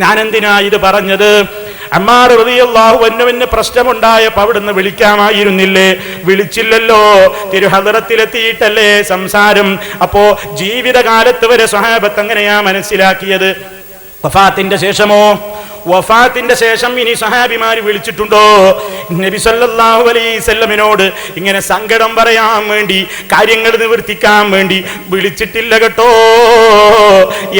ഞാൻ എന്തിനാ ഇത് പറഞ്ഞത്? അമ്മാർ റളിയല്ലാഹു അൻഹുവിന് പ്രശ്നമുണ്ടായപ്പോ അവിടുന്ന് വിളിക്കാമായിരുന്നില്ലേ? വിളിച്ചില്ലല്ലോ. തിരുഹദറത്തിലെത്തിയിട്ടല്ലേ സംസാരം? അപ്പോ ജീവിതകാലത്ത് വരെ സ്വഹാബത്ത് എങ്ങനെയാ മനസ്സിലാക്കിയത്? വഫാത്തിന്റെ ശേഷമോ? വഫാത്തിന്റെ ശേഷം ഇനി സഹാബിമാര് വിളിച്ചിട്ടുണ്ടോ? നബി സല്ലല്ലാഹു അലൈഹി വസല്ലമിനോട് ഇങ്ങനെ സങ്കടം പറയാൻ വേണ്ടി കാര്യങ്ങൾ നിവർത്തിക്കാൻ വേണ്ടി വിളിച്ചിട്ടില്ല കേട്ടോ.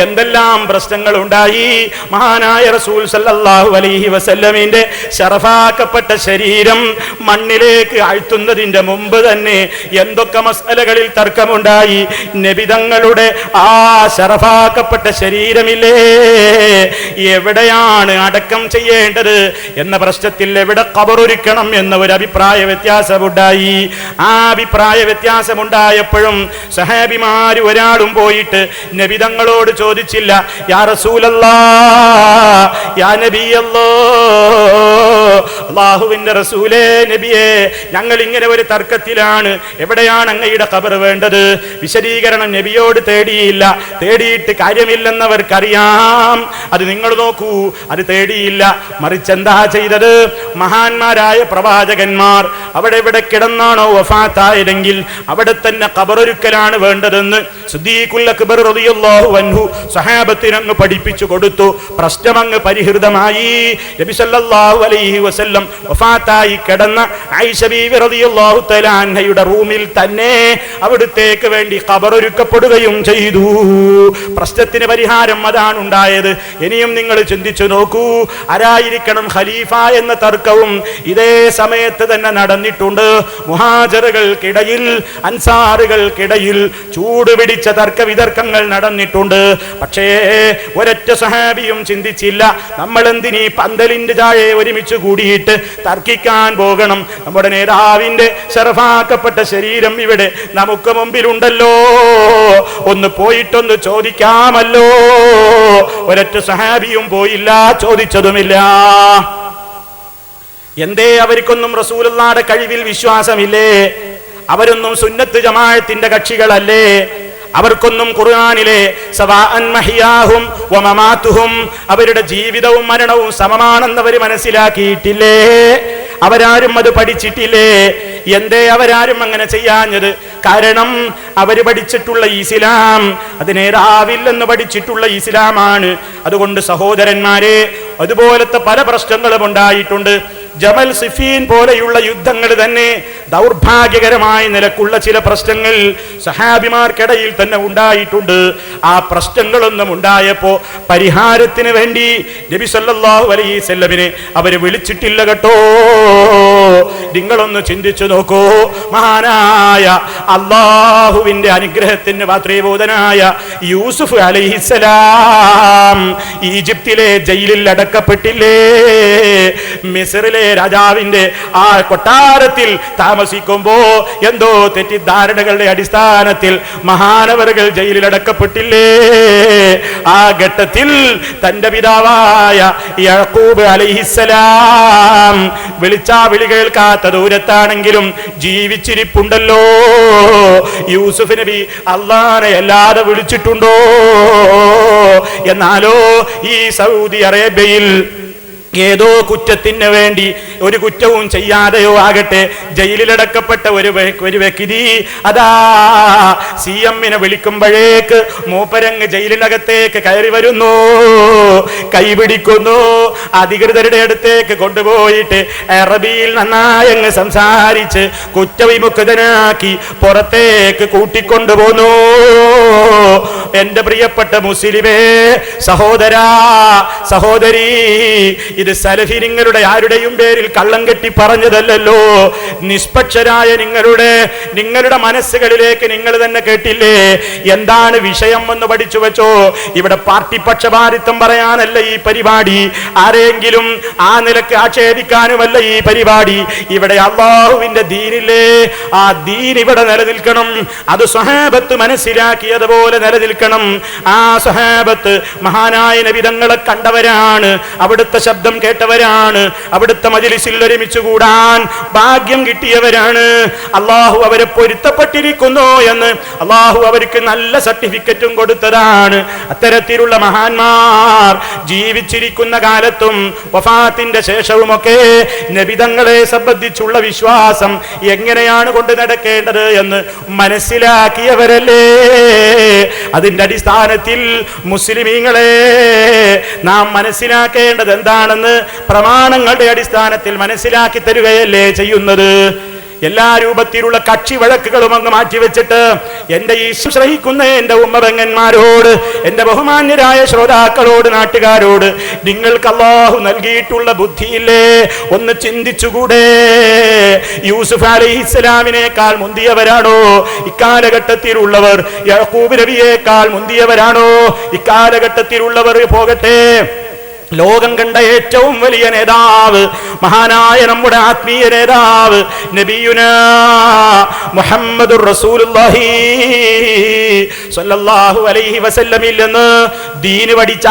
എന്തെല്ലാം പ്രശ്നങ്ങൾ ഉണ്ടായി? മഹാനായ റസൂൽ സല്ലല്ലാഹു അലൈഹി വസല്ലമിന്റെ ശറഫാക്കപ്പെട്ട ശരീരം മണ്ണിലേക്ക് ആഴ്ത്തുന്നതിന്റെ മുമ്പ് തന്നെ എന്തൊക്കെ മസലകളിൽ തർക്കമുണ്ടായി? നബിതങ്ങളുടെ ആ ശറഫാക്കപ്പെട്ട ശരീരമില്ലേ? എവിടെയാണ് അടക്കം ചെയ്യേണ്ടത് എന്ന പ്രശ്നത്തിൽ എവിടെ കബറൊരുക്കണം എന്ന ഒരു അഭിപ്രായ വ്യത്യാസമുണ്ടായി. ആ അഭിപ്രായ വ്യത്യാസമുണ്ടായപ്പോഴും സഹാബിമാര് ഒരാളും പോയിട്ട് നബിതങ്ങളോട് ചോദിച്ചില്ല യാ റസൂലല്ലാ യാ റസൂലേ നബിയെ ഞങ്ങൾ ഇങ്ങനെ ഒരു തർക്കത്തിലാണ്. എവിടെയാണ് അങ്ങയുടെ ഖബർ വേണ്ടത്? വിശദീകരണം നബിയോട് തേടിയില്ല. തേടിയിട്ട് കാര്യമില്ലെന്നവർക്കറിയാം. അത് നിങ്ങൾ നോക്കൂ. അത് തേടിയില്ല? മറിച്ച് എന്താ ചെയ്തത്? മഹാന്മാരായ പ്രവാചകന്മാർ അവിടെ ഇവിടെ കിടന്നാണോ വഫാത്തായതെങ്കിൽ അവിടെ തന്നെ കബറൊരുക്കലാണ് വേണ്ടതെന്ന് സുദ്ദീഖുൽ അക്ബർ റളിയല്ലാഹു അൻഹു സഹാബത്തിന് അങ്ങ് പഠിപ്പിച്ചു കൊടുത്തു. പ്രശ്നം അങ്ങ് പരിഹൃതമായി. നബി സല്ലല്ലാഹു അലൈഹി വസല്ലം വഫാത്തായി കിടന്ന റൂമിൽ തന്നെ അവിടുത്തേക്ക് വേണ്ടി കബറൊരുക്കപ്പെടുകയും ചെയ്തു. പ്രശ്നത്തിന് പരിഹാരം അതാണ് ഉണ്ടായത് ഇനിയും നിങ്ങൾ ചിന്തിച്ചു നോക്കൂ. ആരായിരിക്കണം ഖലീഫ എന്ന തർക്കവും ഇതേ സമയത്ത് തന്നെ നടന്നിട്ടുണ്ട്. മുഹാജറുകൾക്കിടയിൽ അൻസാറുകൾക്കിടയിൽ ചൂടുപിടിച്ച തർക്ക വിതർക്കങ്ങൾ നടന്നിട്ടുണ്ട്. പക്ഷേ ഒരൊറ്റ സഹാബിയും ചിന്തിച്ചില്ല. നമ്മൾ എന്തിനീ പന്തലിന്റെ താഴെ ഒരുമിച്ച് കൂടിയിട്ട് തർക്കിക്കാൻ പോകണം? നമ്മുടെ നേതാവിന്റെ ശറഫാക്കപ്പെട്ട ശരീരം ഇവിടെ നമുക്ക് മുമ്പിലുണ്ടല്ലോ. ഒന്ന് പോയിട്ടൊന്ന് ചോദിക്കാമല്ലോ. ഒരൊറ്റ സഹാബിയും പോയില്ല. ചോദിച്ചതുമില്ല. എന്തേ അവർക്കൊന്നും റസൂലുള്ളാടെ കഴിവിൽ വിശ്വാസമില്ലേ? അവരൊന്നും സുന്നത്ത് ജമാഅത്തിന്റെ കക്ഷികളല്ലേ? അവർക്കൊന്നും ഖുർആനിലെ മഹിയാഹും അവരുടെ ജീവിതവും മരണവും സമമാണെന്ന് അവർ മനസ്സിലാക്കിയിട്ടില്ലേ? അവരാരും അത് പഠിച്ചിട്ടില്ലേ? എന്തേ അവരാരും അങ്ങനെ ചെയ്യാഞ്ഞത്? കാരണം അവർ പഠിച്ചിട്ടുള്ള ഇസ്ലാം അത് നേരാവില്ലെന്ന് പഠിച്ചിട്ടുള്ള ഇസ്ലാമാണ്. അതുകൊണ്ട് സഹോദരന്മാരെ അതുപോലത്തെ പല പ്രശ്നങ്ങളും ഉണ്ടായിട്ടുണ്ട്. ജമൽ സിഫീൻ പോലെയുള്ള യുദ്ധങ്ങൾ തന്നെ ദൗർഭാഗ്യകരമായ നിലക്കുള്ള ചില പ്രശ്നങ്ങൾ സഹാബിമാർക്കിടയിൽ തന്നെ ഉണ്ടായിട്ടുണ്ട്. ആ പ്രശ്നങ്ങളൊന്നും ഉണ്ടായപ്പോ പരിഹാരത്തിന് വേണ്ടി നബി സല്ലാഹു അലൈഹി വസല്ലമിനെ അവർ വിളിച്ചിട്ടില്ല കേട്ടോ. നിങ്ങളൊന്ന് ചിന്തിച്ചു നോക്കൂ. മഹാനായ അള്ളാഹുവിന്റെ അനുഗ്രഹത്തിന് പാത്രീഭൂതനായ യൂസുഫ് അലൈഹിസലാം ഈജിപ്തിലെ ജയിലിൽ അടക്കപ്പെട്ടില്ലേ? മിസറിലെ രാജാവിന്റെ ആ കൊട്ടാരത്തിൽ താമസിക്കുമ്പോ എന്തോ തെറ്റിദ്ധാരണകളുടെ അടിസ്ഥാനത്തിൽ മഹാനവറുകൾ ജയിലിൽ അടക്കപ്പെട്ടില്ലേ? ആ ഘട്ടത്തിൽ തന്റെ പിതാവായ യഹൂബ് അലൈഹിസലാം വിളിച്ചാ വിളി കേൾക്കാത്ത ദൂരത്താണെങ്കിലും ജീവിച്ചിരിപ്പുണ്ടല്ലോ. യൂസുഫ് നബി അള്ളാനെ അല്ലാതെ വിളിച്ചിട്ടുണ്ടോ എന്നാലോ ഈ സൗദി അറേബ്യയിൽ ഏതോ കുറ്റത്തിന് വേണ്ടി ഒരു കുറ്റവും ചെയ്യാതെയോ ആകട്ടെ ജയിലിലടക്കപ്പെട്ട ഒരു ഒരു വ്യക്തി അതാ സി എമ്മിനെ വിളിക്കുമ്പോഴേക്ക് മൂപ്പരങ്ങ് ജയിലിനകത്തേക്ക് കയറി വരുന്നു. കൈപിടിക്കുന്നു. അധികൃതരുടെ അടുത്തേക്ക് കൊണ്ടുപോയിട്ട് അറബിയിൽ നന്നായങ്ങ് സംസാരിച്ച് കുറ്റവിമുക്തനാക്കി പുറത്തേക്ക് കൂട്ടിക്കൊണ്ടുപോന്നു. എന്റെ പ്രിയപ്പെട്ട മുസ്ലിമേ സഹോദരാ സഹോദരി ഇത് സലഫി നിങ്ങളുടെ ആരുടെയും പേരിൽ കള്ളം കെട്ടി പറഞ്ഞതല്ലല്ലോ. നിഷ്പക്ഷരായ നിങ്ങളുടെ നിങ്ങളുടെ മനസ്സുകളിലേക്ക് നിങ്ങൾ തന്നെ കേട്ടില്ലേ? എന്താണ് വിഷയം എന്ന് പഠിച്ചു വെച്ചോ? ഇവിടെ പാർട്ടി പക്ഷപാതിത്വം പറയാനല്ല ഈ പരിപാടി. ആരെങ്കിലും ആ നിലയ്ക്ക് ആക്ഷേപിക്കാനുമല്ല ഈ പരിപാടി. ഇവിടെ അള്ളാഹുവിന്റെ ദീനില്ലേ? ആ ദീൻ ഇവിടെ നിലനിൽക്കണം. അത് സ്വഹാബത്ത് മനസ്സിലാക്കിയതുപോലെ നിലനിൽക്കണം. ആലോചിക്കണം ആ സഹാബത്ത് മഹാനായ നബിതങ്ങളെ കണ്ടവരാണ്. അവിടുത്തെ ശബ്ദം കേട്ടവരാണ്. അവിടുത്തെ മജിലിസിൽ ഒരുമിച്ച് കൂടാൻ ഭാഗ്യം കിട്ടിയവരാണ്. അള്ളാഹു അവരെ പൊരുത്തപ്പെട്ടിരിക്കുന്നു എന്ന് അള്ളാഹു അവർക്ക് നല്ല സർട്ടിഫിക്കറ്റും കൊടുത്തതാണ്. അത്തരത്തിലുള്ള മഹാന്മാർ ജീവിച്ചിരിക്കുന്ന കാലത്തും വഫാത്തിന്റെ ശേഷവുമൊക്കെ നബിതങ്ങളെ സംബന്ധിച്ചുള്ള വിശ്വാസം എങ്ങനെയാണ് കൊണ്ടു നടക്കേണ്ടത് എന്ന് മനസ്സിലാക്കിയവരല്ലേ? അതിന്റെ അടിസ്ഥാനത്തിൽ മുസ്ലിമീങ്ങളെ നാം മനസ്സിലാക്കേണ്ടത് എന്താണെന്ന് പ്രമാണങ്ങളുടെ അടിസ്ഥാനത്തിൽ മനസ്സിലാക്കി തരികയല്ലേ ചെയ്യുന്നത്? എല്ലാ രൂപത്തിലുള്ള കക്ഷി വഴക്കുകളും അങ്ങ് മാറ്റിവെച്ചിട്ട് എന്റെ ഈ ശ്രഹിക്കുന്ന എന്റെ ഉമ്മബങ്ങന്മാരോട് എന്റെ ബഹുമാന്യരായ ശ്രോതാക്കളോട് നാട്ടുകാരോട് നിങ്ങൾക്ക് അള്ളാഹു നൽകിയിട്ടുള്ള ബുദ്ധിയില്ലേ? ഒന്ന് ചിന്തിച്ചുകൂടെ. യൂസുഫ് അലൈഹി ഇസ്ലാമിനേക്കാൾ മുന്തിയവരാണോ? ഇക്കാലഘട്ടത്തിലുള്ളവർ യഹൂബ് നബിയേക്കാൾ മുന്തിയവരാണോ? ഇക്കാലഘട്ടത്തിലുള്ളവർ പോകട്ടെ. ലോകം കണ്ട ഏറ്റവും വലിയ നേതാവ് മഹാനായ നമ്മുടെ ആത്മീയ നേതാവ് നബിയുന മുഹമ്മദ് റസൂലുള്ളാഹി സ്വല്ലല്ലാഹു അലൈഹി വസല്ലമിൽ നിന്ന് ദീന് പഠിച്ച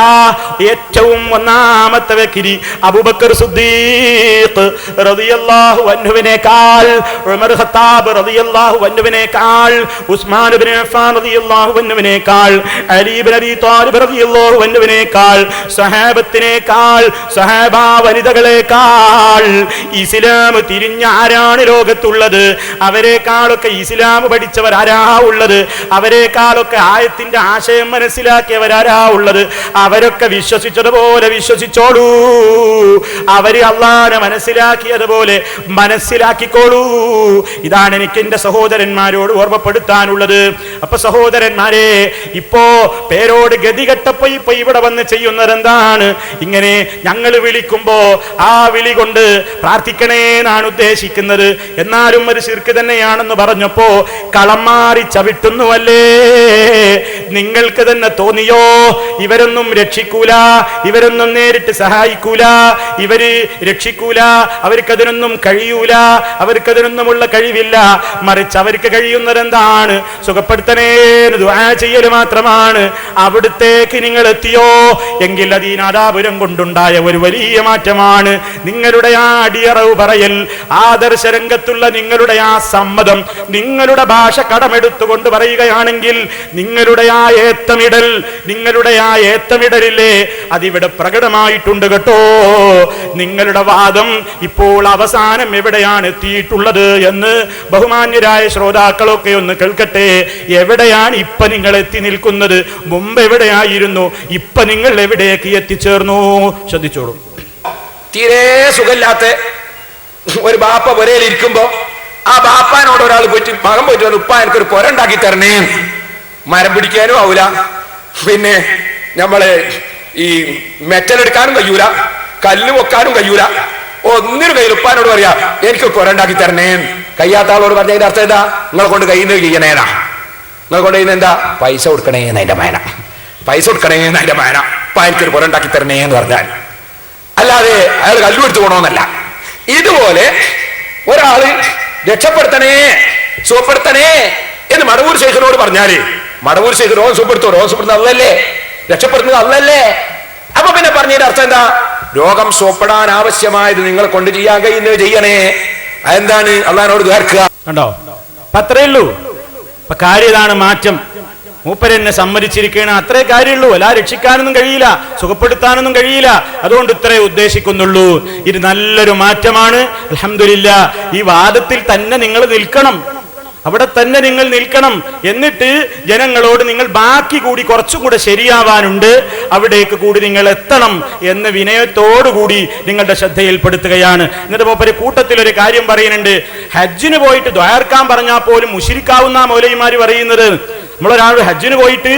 ഏറ്റവും ഒന്നാമത്തെ വ്യക്തി അബൂബക്കർ സിദ്ദീഖ് റളിയല്ലാഹു അൻഹുവിനേക്കാൾ ഉമർ ഖത്താബ് റളിയല്ലാഹു അൻഹുവിനേക്കാൾ ഉസ്മാൻ ഇബ്നു അഫ്ഫാൻ റളിയല്ലാഹു അൻഹുവിനേക്കാൾ അലി ഇബ്നു അബീ ത്വാലിബ് റളിയല്ലാഹു അൻഹുവിനേക്കാൾ സഹാബത്തിനേക്കാൾ സഹാബ വനിതകളേക്കാൾ ഇസ്ലാം തിരിഞ്ഞ ആരാണ് ലോകത്തുള്ളത്? അവരെക്കാളൊക്കെ ഇസ്ലാം പഠിച്ചവരാരാ ഉള്ളത്? അവരെക്കാളൊക്കെ ആയത്തിന്റെ ആശയം മനസ്സിലാക്കിയവരാരാ ഉള്ളത്. അവരൊക്കെ വിശ്വസിച്ചതുപോലെ വിശ്വസിച്ചോളൂ. അവർ അള്ളാനെ മനസ്സിലാക്കിയതുപോലെ മനസ്സിലാക്കിക്കോളൂ. ഇതാണ് എനിക്ക് എന്റെ സഹോദരന്മാരോട് ഓർമ്മപ്പെടുത്താനുള്ളത്. അപ്പൊ സഹോദരന്മാരെ ഇപ്പോ പേരോട് ഗതികെട്ടപ്പോ ഇപ്പൊ ഇവിടെ വന്ന് ചെയ്യുന്നത് എന്താണ്? ഇങ്ങനെ ഞങ്ങൾ വിളിക്കുമ്പോ ആ വിളി കൊണ്ട് പ്രാർത്ഥിക്കണേ എന്നാണ് ഉദ്ദേശിക്കുന്നത്. എന്നാലും ഒരു ശിർക്ക് തന്നെയാണെന്ന് പറഞ്ഞപ്പോ കളം മാറി ചവിട്ടുന്നുവല്ലേ? നിങ്ങൾക്ക് തന്നെ തോന്നിയോ? ഇവരൊന്നും രക്ഷിക്കൂല ഇവരൊന്നും നേരിട്ട് സഹായിക്കൂല ഇവർ രക്ഷിക്കൂല അവർക്കതിനൊന്നും കഴിയൂല അവർക്കതിനൊന്നുമുള്ള കഴിവില്ല. മറിച്ച് അവർക്ക് കഴിയുന്നത് എന്താണ് സുഖപ്പെടുത്തണേ ദുആ ചെയ്യൽ മാത്രമാണ്. അവിടുത്തേക്ക് നിങ്ങൾ എത്തിയോ എങ്കിൽ അതീനാദാപുരം കൊണ്ടുണ്ടായ ഒരു വലിയ മാറ്റമാണ്. നിങ്ങളുടെ ആ അടിയറവ് പറയൽ ആദർശ രംഗത്തുള്ള നിങ്ങളുടെ ആ സമ്മതം നിങ്ങളുടെ ഭാഷ കടമെടുത്തുകൊണ്ട് പറയുകയാണെങ്കിൽ നിങ്ങളുടെ ആ ഏത്തമിടൽ നിങ്ങളുടെ ആ ഏത്തവിടരില്ലേ? അതിവിടെ പ്രകടമായിട്ടുണ്ട് കേട്ടോ. നിങ്ങളുടെ വാദം ഇപ്പോൾ അവസാനം എവിടെയാണ് എത്തിയിട്ടുള്ളത് എന്ന് ബഹുമാന്യരായ ശ്രോതാക്കളൊക്കെ ഒന്ന് കേൾക്കട്ടെ. എവിടെയാണ് ഇപ്പൊ നിങ്ങൾ എത്തി നിൽക്കുന്നത്? മുമ്പ് എവിടെയായിരുന്നു? ഇപ്പൊ നിങ്ങൾ എവിടേക്ക് എത്തിച്ചേർന്നു? ശ്രദ്ധിച്ചോളൂ. തീരെ സുഖമില്ലാത്ത ഒരു ബാപ്പ പുരയിൽ ഇരിക്കുമ്പോ ആ ബാപ്പാനോട് ഒരാൾ പോയിട്ട് മകൻ പോയിട്ട് ഉപ്പ എനിക്കൊരു പുര ഉണ്ടാക്കി തരണേ. മരം പിടിക്കാനും ആവൂല. പിന്നെ നമ്മൾ ഈ മെറ്റൽ എടുക്കാനും കഴിയൂല കല്ല് വെക്കാനും കഴിയൂല. ഒന്നിനു കയ്യിൽ ഉപ്പാനോട് പറയാ എനിക്ക് കൊരണ്ടാക്കി തരണേ കയ്യാത്ത ആളോട് പറഞ്ഞതിന്റെ അർത്ഥം എന്താ? നിങ്ങളെ കൊണ്ട് കയ്യിൽ നിന്ന് ചെയ്യണേനാ നിങ്ങളെ കൊണ്ട് ചെയ്യുന്ന എന്താ? പൈസ കൊടുക്കണേന്ന് അതിന്റെ മേന. പൈസ കൊടുക്കണേന്ന് അതിന്റെ മേന. അപ്പൊ എനിക്കൊരു കൊരണ്ടാക്കി തരണേ എന്ന് പറഞ്ഞാൽ. അല്ലാതെ അയാൾ കല്ലുപിടിച്ചു പോകണമെന്നല്ല ഇതുപോലെ ഒരാൾ രക്ഷപ്പെടുത്തണേ സുഖപ്പെടുത്തണേ എന്ന് മടവൂർ ശേഖരനോട് പറഞ്ഞാൽ മടവൂർ ശേഖർ രോഗം സുഖപ്പെടുത്തോ രോഗം സുഖപ്പെടുത്തുന്നത് അല്ലല്ലേ രക്ഷപ്പെടുത്തുന്നത് അല്ലല്ലേ? അപ്പൊ പിന്നെ പറഞ്ഞതിന്റെ അർത്ഥം എന്താ? രോഗം സോപ്പെടാൻ ആവശ്യമായത് നിങ്ങൾ കൊണ്ട് ചെയ്യാൻ കഴിയുന്നത് ചെയ്യണേ. അതെന്താണ്? അള്ളഹാനോട് കേർക്കുക കണ്ടോ? അത്രേ ഉള്ളൂ. അപ്പൊ കാര്യം ഇതാണ് മാറ്റം മൂപ്പരെന്നെ സമ്മതിച്ചിരിക്കണ അത്രേ കാര്യമുള്ളൂ. അല്ല രക്ഷിക്കാനൊന്നും കഴിയില്ല സുഖപ്പെടുത്താനൊന്നും കഴിയില്ല. അതുകൊണ്ട് ഇത്രേ ഉദ്ദേശിക്കുന്നുള്ളൂ. ഇത് നല്ലൊരു മാറ്റമാണ്. അലഹമില്ല ഈ വാദത്തിൽ തന്നെ നിങ്ങൾ നിൽക്കണം. അവിടെ തന്നെ നിങ്ങൾ നിൽക്കണം. എന്നിട്ട് ജനങ്ങളോട് നിങ്ങൾ ബാക്കി കൂടി കുറച്ചും കൂടെ ശരിയാവാനുണ്ട്. അവിടേക്ക് കൂടി നിങ്ങൾ എത്തണം എന്ന് വിനയത്തോടുകൂടി നിങ്ങളുടെ ശ്രദ്ധയിൽപ്പെടുത്തുകയാണ്. എന്നിട്ട് മൂപ്പര് കൂട്ടത്തിൽ ഒരു കാര്യം പറയുന്നുണ്ട്. ഹജ്ജിന് പോയിട്ട് ദ്വാർക്കാൻ പറഞ്ഞാൽ പോലും മുഷിരിക്കാവുന്ന മൗലൈമാര് പറയുന്നത് നമ്മളൊരാൾ ഹജ്ജിന് പോയിട്ട്